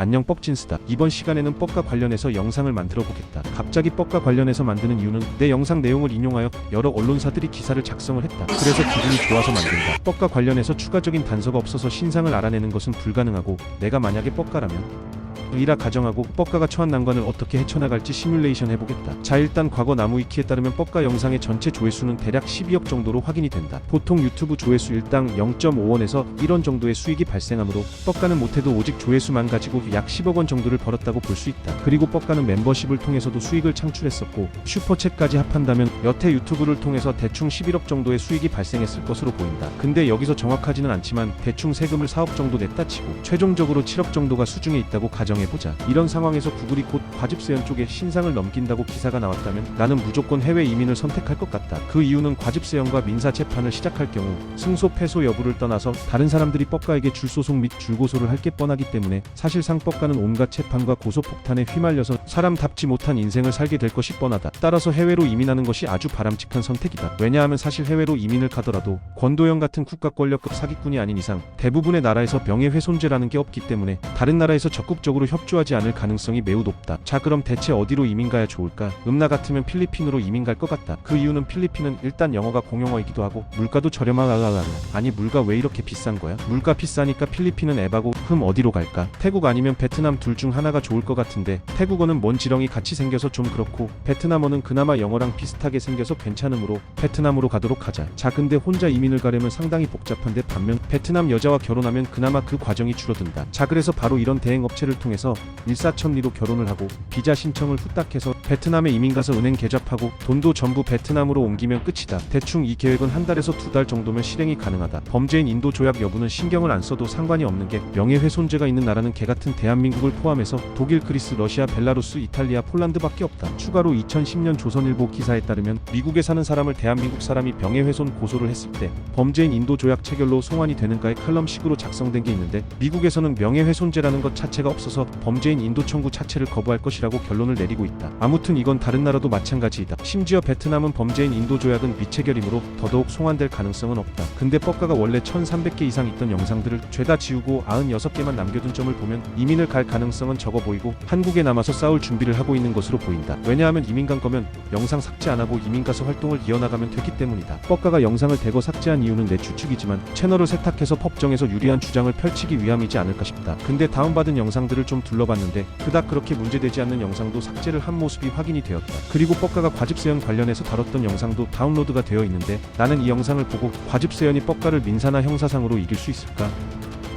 안녕 뻑진스다. 이번 시간에는 뻑과 관련해서 영상을 만들어 보겠다. 갑자기 뻑과 관련해서 만드는 이유는 내 영상 내용을 인용하여 여러 언론사들이 기사를 작성을 했다. 그래서 기분이 좋아서 만든다. 뻑과 관련해서 추가적인 단서가 없어서 신상을 알아내는 것은 불가능하고 내가 만약에 뻑가라면 이라 가정하고 뻑가가 처한 난관을 어떻게 헤쳐나갈지 시뮬레이션 해보겠다. 자 일단 과거 나무위키에 따르면 뻑가 영상의 전체 조회수는 대략 12억 정도로 확인이 된다. 보통 유튜브 조회수 일당 0.5원에서 1원 정도의 수익이 발생하므로 뻑가는 못해도 오직 조회수만 가지고 약 10억 원 정도를 벌었다고 볼 수 있다. 그리고 뻑가는 멤버십을 통해서도 수익을 창출했었고 슈퍼챗까지 합한다면 여태 유튜브를 통해서 대충 11억 정도의 수익이 발생했을 것으로 보인다. 근데 여기서 정확하지는 않지만 대충 세금을 4억 정도 냈다 치고 최종적으로 7억 정도가 수중에 있다고 가정 해보자. 이런 상황에서 구글이 곧 과집세연 쪽에 신상을 넘긴다고 기사가 나왔다면 나는 무조건 해외 이민을 선택할 것 같다. 그 이유는 과집세연과 민사 재판을 시작할 경우 승소 패소 여부를 떠나서 다른 사람들이 뻑가에게 줄소송 및 줄고소를 할 게 뻔하기 때문에 사실상 뻑가는 온갖 재판과 고소폭탄에 휘말려서 사람답지 못한 인생을 살게 될 것이 뻔하다. 따라서 해외로 이민하는 것이 아주 바람직한 선택이다. 왜냐하면 사실 해외로 이민을 가더라도 권도영 같은 국가 권력급 사기꾼이 아닌 이상 대부분의 나라에서 명예훼손죄라는 게 없기 때문에 다른 나라에서 적극적으로 협조하지 않을 가능성이 매우 높다. 자 그럼 대체 어디로 이민 가야 좋을까? 음나 같으면 필리핀으로 이민 갈 것 같다. 그 이유는 필리핀은 일단 영어가 공용어이기도 하고 물가도 저렴하가가가 아니 물가 왜 이렇게 비싼 거야? 물가 비싸니까 필리핀은 에바고 흠 어디로 갈까? 태국 아니면 베트남 둘 중 하나가 좋을 것 같은데 태국어는 뭔 지렁이 같이 생겨서 좀 그렇고 베트남어는 그나마 영어랑 비슷하게 생겨서 괜찮으므로 베트남으로 가도록 하자. 자 근데 혼자 이민을 가려면 상당히 복잡한데 반면 베트남 여자와 결혼하면 그나마 그 과정이 줄어든다. 자 그래서 바로 이런 대행 업체를 통해서 일사천리로 결혼을 하고 비자 신청을 후딱 해서 베트남에 이민 가서 은행 계좌하고 돈도 전부 베트남으로 옮기면 끝이다. 대충 이 계획은 한 달에서 두 달 정도면 실행이 가능하다. 범죄인 인도 조약 여부는 신경을 안 써도 상관이 없는 게 명예훼손죄가 있는 나라는 개 같은 대한민국을 포함해서 독일, 그리스, 러시아, 벨라루스, 이탈리아, 폴란드밖에 없다. 추가로 2010년 조선일보 기사에 따르면 미국에 사는 사람을 대한민국 사람이 명예훼손 고소를 했을 때 범죄인 인도 조약 체결로 송환이 되는가의 칼럼식으로 작성된 게 있는데 미국에서는 명예훼손죄라는 것 자체가 없어서 범죄인 인도 청구 자체를 거부할 것이라고 결론을 내리고 있다. 아무튼 이건 다른 나라도 마찬가지이다. 심지어 베트남은 범죄인 인도 조약은 미체결이므로 더더욱 송환될 가능성은 없다. 근데 뻑가가 원래 1300개 이상 있던 영상들을 죄다 지우고 96개만 남겨둔 점을 보면 이민을 갈 가능성은 적어 보이고 한국에 남아서 싸울 준비를 하고 있는 것으로 보인다. 왜냐하면 이민 간 거면 영상 삭제 안 하고 이민 가서 활동을 이어나가면 되기 때문이다. 뻑가가 영상을 대거 삭제한 이유는 내 추측이지만 채널을 세탁해서 법정에서 유리한 주장을 펼치기 위함이지 않을까 싶다. 근데 다운받은 영상들을 좀 둘러봤는데 그닥 그렇게 문제되지 않는 영상도 삭제를 한 모습이 확인이 되었다. 그리고 뻑가가 과집세연 관련해서 다뤘던 영상도 다운로드가 되어 있는데 나는 이 영상을 보고 과집세연이 뻑가를 민사나 형사상으로 이길 수 있을까?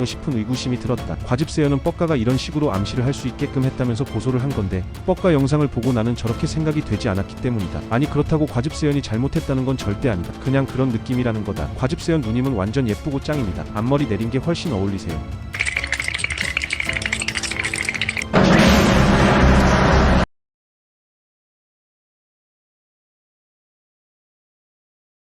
싶은 의구심이 들었다. 과집세연은 뻑가가 이런 식으로 암시를 할 수 있게끔 했다면서 고소를 한 건데 뻑가 영상을 보고 나는 저렇게 생각이 되지 않았기 때문이다. 아니 그렇다고 과집세연이 잘못했다는 건 절대 아니다. 그냥 그런 느낌이라는 거다. 과집세연 누님은 완전 예쁘고 짱입니다. 앞머리 내린 게 훨씬 어울리세요.